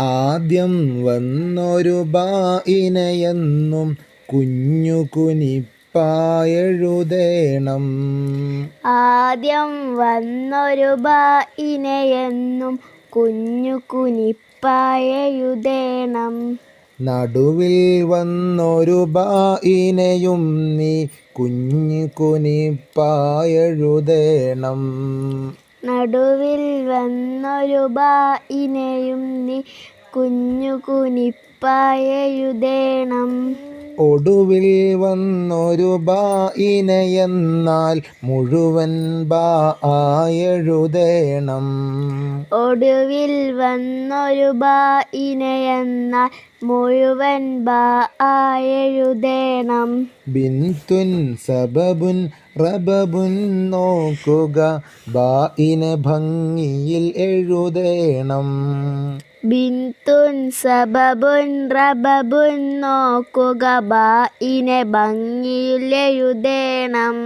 ആദ്യം വന്നൊരു ബായിനയെന്നും കുഞ്ഞു കുനിപ്പായെഴുതേണം. ആദ്യം വന്നൊരു ബായിനയെന്നും കുഞ്ഞു കുനിപ്പായെഴുതേണം. നടുവിൽ വന്നൊരു ബായിനെയും നീ കുഞ്ഞു കുനിപ്പായെഴുതേണം. നടുവിൽ വന്നൊരു ബായിനെയും നീ കുഞ്ഞു കുനിപ്പായയുതേണം ഒടുവിൽ വന്നൊരു ബായിനയെന്നാൽ മുഴുവൻ ബാ ആയെഴുതേണം ഒടുവിൽ വന്നൊരു ബായിനെയെന്നാൽ മുഴുവൻ എഴുതേണം. ബിന്തുൻ സബബുൻ റബബുൻ നോക്കുക ബായിനെ ഭംഗിയിൽ എഴുതേണം. ബിന്തുൻ സബബുൻ റബബുൻ നോക്കുക ബായിനെ ഭംഗിയിൽ എഴുതേണം.